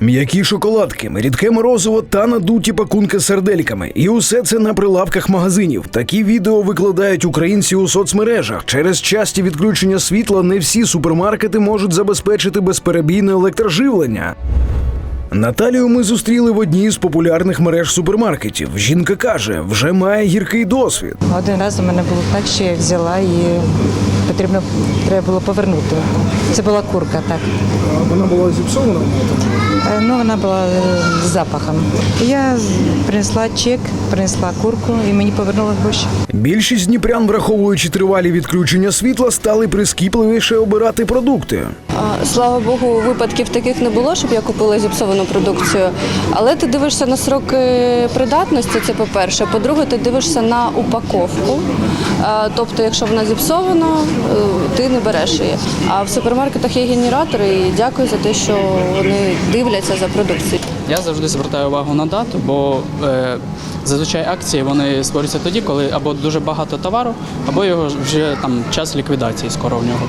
М'які шоколадки, рідке морозиво та надуті пакунки з сердельками. І усе це на прилавках магазинів. Такі відео викладають українці у соцмережах. Через часті відключення світла не всі супермаркети можуть забезпечити безперебійне електроживлення. Наталію ми зустріли в одній з популярних мереж супермаркетів. Жінка каже, вже має гіркий досвід. Один раз у мене було так, що я взяла і потрібно треба було повернути. Це була курка, так. Вона була зіпсована. Е, Ну, вона була е, з запахом. Я принесла чек, принесла курку і мені повернули гроші. Більшість дніпрян, враховуючи тривалі відключення світла, стали прискіпливіше обирати продукти. Слава Богу, випадків таких не було, щоб я купила зіпсовану продукцію. Але ти дивишся на сроки придатності, це по-перше. По-друге, ти дивишся на упаковку. Тобто, якщо вона зіпсована, е, ти не береш її. А в супермаркетах є генератори, і дякую за те, що вони дивляться за продукцією. Я завжди звертаю увагу на дату, бо е, зазвичай акції вони створюються тоді, коли або дуже багато товару, або його вже там час ліквідації скоро в нього.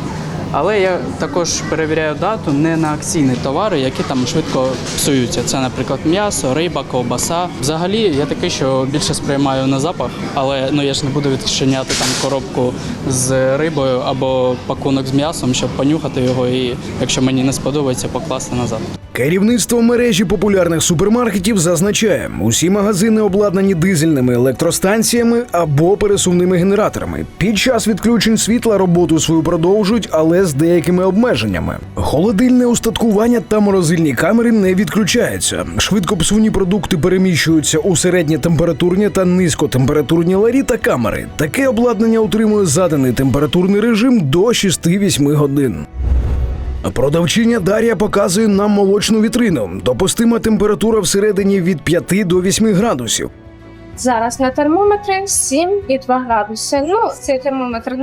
Але я також перевіряю дату не на акційні товари, які там швидко псуються. Це, наприклад, м'ясо, риба, ковбаса. Взагалі, я такий, що більше сприймаю на запах, але ну я ж не буду відчиняти там коробку з рибою або пакунок з м'ясом, щоб понюхати його, і якщо мені не сподобається, покласти назад. Керівництво мережі популярних супермаркетів зазначає, усі магазини обладнані дизельними електростанціями або пересувними генераторами. Під час відключень світла роботу свою продовжують, але з деякими обмеженнями. Холодильне устаткування та морозильні камери не відключаються. Швидкопсувні продукти переміщуються у середньотемпературні та низькотемпературні ларі та камери. Таке обладнання утримує заданий температурний режим до 6-8 годин. Продавчиня Дар'я показує нам молочну вітрину. Допустима температура всередині від 5 до 8 градусів. Зараз на термометрі 7,2 градуси. Ну, цей термометр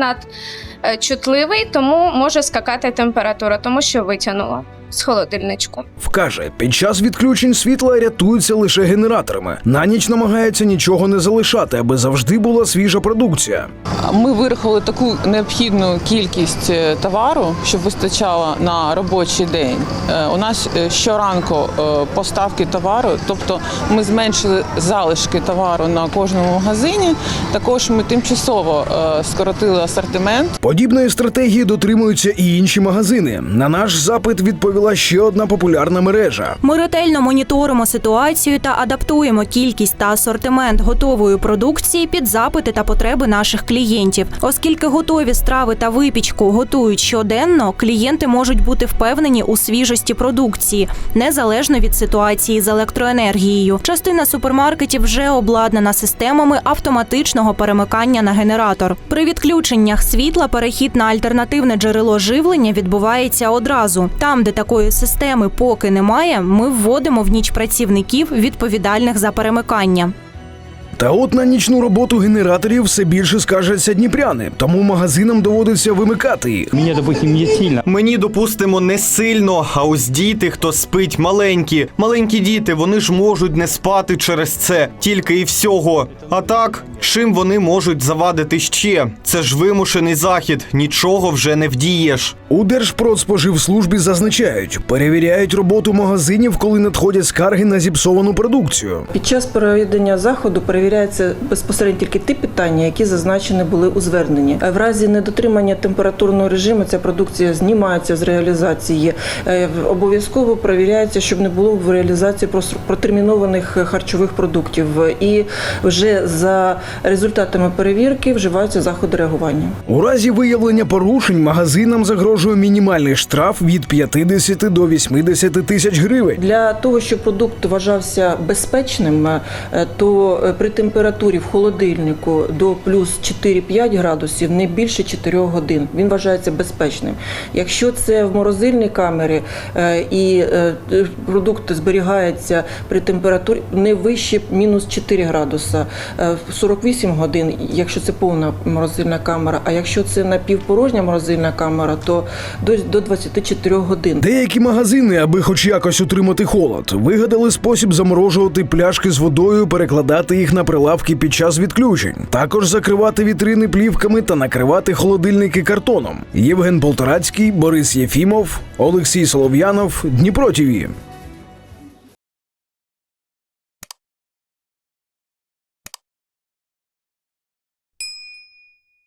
надчутливий, тому може скакати температура, тому що витягнула з холодильничку. Вкаже, під час відключень світла рятуються лише генераторами. На ніч намагаються нічого не залишати, аби завжди була свіжа продукція. Ми вирахували таку необхідну кількість е, товару, щоб вистачало на робочий день. Е, У нас е, щоранку поставки товару, тобто ми зменшили залишки товару на кожному магазині. Також ми тимчасово скоротили асортимент. Подібної стратегії дотримуються і інші магазини. На наш запит відповіла ще одна популярна мережа. Ми ретельно моніторимо ситуацію та адаптуємо кількість та асортимент готової продукції під запити та потреби наших клієнтів. Оскільки готові страви та випічку готують щоденно, клієнти можуть бути впевнені у свіжості продукції, незалежно від ситуації з електроенергією. Частина супермаркетів вже обладнана системами автоматичного перемикання на генератор. При відключеннях світла перехід на альтернативне джерело живлення відбувається одразу. Там, де такої системи поки немає, ми вводимо в ніч працівників відповідальних за перемикання. Та от на нічну роботу генераторів все більше скаржаться дніпряни, тому магазинам доводиться вимикати їх. Мне, допустим, не сильно. Мені, допустимо, не сильно, а ось діти, хто спить, маленькі. Маленькі діти, вони ж можуть не спати через це, тільки і всього. А так, чим вони можуть завадити ще? Це ж вимушений захід, нічого вже не вдієш. У Держпродспоживслужбі зазначають, перевіряють роботу магазинів, коли надходять скарги на зіпсовану продукцію. Під час проведення заходу перевіряється безпосередньо тільки ті питання, які зазначені були у зверненні. В разі недотримання температурного режиму ця продукція знімається з реалізації. Е, Обов'язково перевіряється, щоб не було в реалізації протермінованих харчових продуктів. І вже за результатами перевірки вживаються заходи реагування. У разі виявлення порушень магазинам загрожує мінімальний штраф від 50 до 80 тисяч гривень. Для того, щоб продукт вважався безпечним, е, то е, при температурі в холодильнику до плюс 4-5 градусів не більше 4 годин. Він вважається безпечним. Якщо це в морозильній камері е, і продукт зберігається при температурі не вище мінус 4 градуса, е, в 48 годин, якщо це повна морозильна камера, а якщо це напівпорожня морозильна камера, то до, до 24 годин. Деякі магазини, аби хоч якось утримати холод, вигадали спосіб заморожувати пляшки з водою, перекладати їх на прилавки під час відключень, також закривати вітрини плівками та накривати холодильники картоном. Євген Полторацький, Борис Єфімов, Олексій Солов'янов, Дніпро ТІВІ.